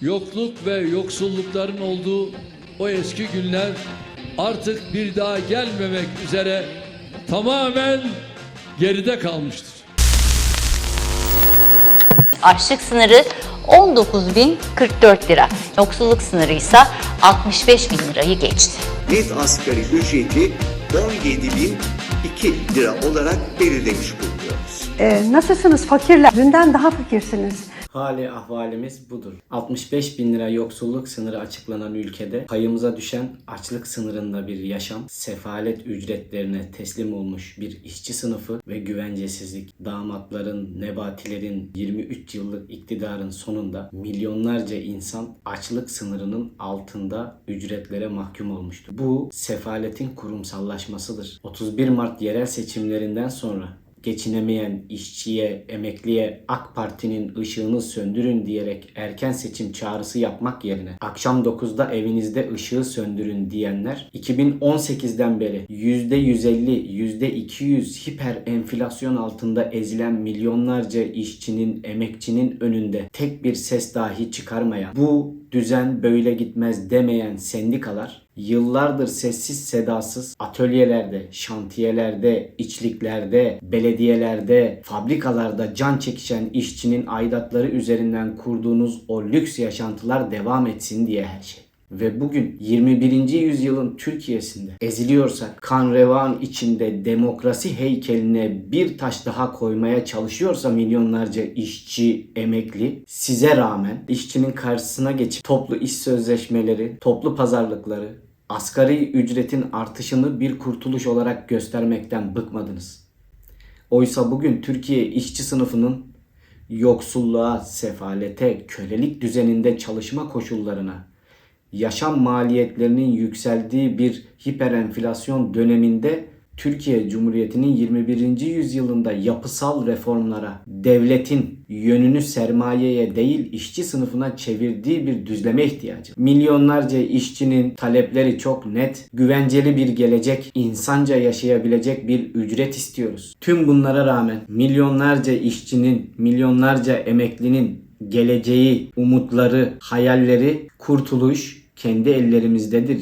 yokluk ve yoksullukların olduğu o eski günler artık bir daha gelmemek üzere tamamen geride kalmıştır. Açlık sınırı 19.044 lira. Yoksulluk sınırı ise 65 bin lirayı geçti. net asgari ücreti 17.002 lira olarak belirlemiş bulunuyoruz. Ee, nasılsınız fakirler? Dünden daha fakirsiniz. Hali ahvalimiz budur. 65 bin lira yoksulluk sınırı açıklanan ülkede payımıza düşen açlık sınırında bir yaşam, sefalet ücretlerine teslim olmuş bir işçi sınıfı ve güvencesizlik. Damatların, nebatilerin 23 yıllık iktidarın sonunda milyonlarca insan açlık sınırının altında ücretlere mahkum olmuştu. Bu sefaletin kurumsallaşmasıdır. 31 Mart yerel seçimlerinden sonra geçinemeyen işçiye, emekliye AK Parti'nin ışığını söndürün diyerek erken seçim çağrısı yapmak yerine akşam 9'da evinizde ışığı söndürün diyenler 2018'den beri %150, %200 hiper enflasyon altında ezilen milyonlarca işçinin, emekçinin önünde tek bir ses dahi çıkarmayan, bu düzen böyle gitmez demeyen sendikalar yıllardır sessiz sedasız atölyelerde, şantiyelerde, içliklerde, belediyelerde, fabrikalarda can çekişen işçinin aidatları üzerinden kurduğunuz o lüks yaşantılar devam etsin diye her şey. Ve bugün 21. yüzyılın Türkiye'sinde eziliyorsak, kan revan içinde demokrasi heykeline bir taş daha koymaya çalışıyorsa milyonlarca işçi, emekli size rağmen işçinin karşısına geçip toplu iş sözleşmeleri, toplu pazarlıkları, asgari ücretin artışını bir kurtuluş olarak göstermekten bıkmadınız. Oysa bugün Türkiye işçi sınıfının yoksulluğa, sefalete, kölelik düzeninde çalışma koşullarına, yaşam maliyetlerinin yükseldiği bir hiperenflasyon döneminde Türkiye Cumhuriyeti'nin 21. yüzyılında yapısal reformlara, devletin yönünü sermayeye değil işçi sınıfına çevirdiği bir düzleme ihtiyacı. Milyonlarca işçinin talepleri çok net, güvenceli bir gelecek, insanca yaşayabilecek bir ücret istiyoruz. Tüm bunlara rağmen milyonlarca işçinin, milyonlarca emeklinin geleceği, umutları, hayalleri, kurtuluş kendi ellerimizdedir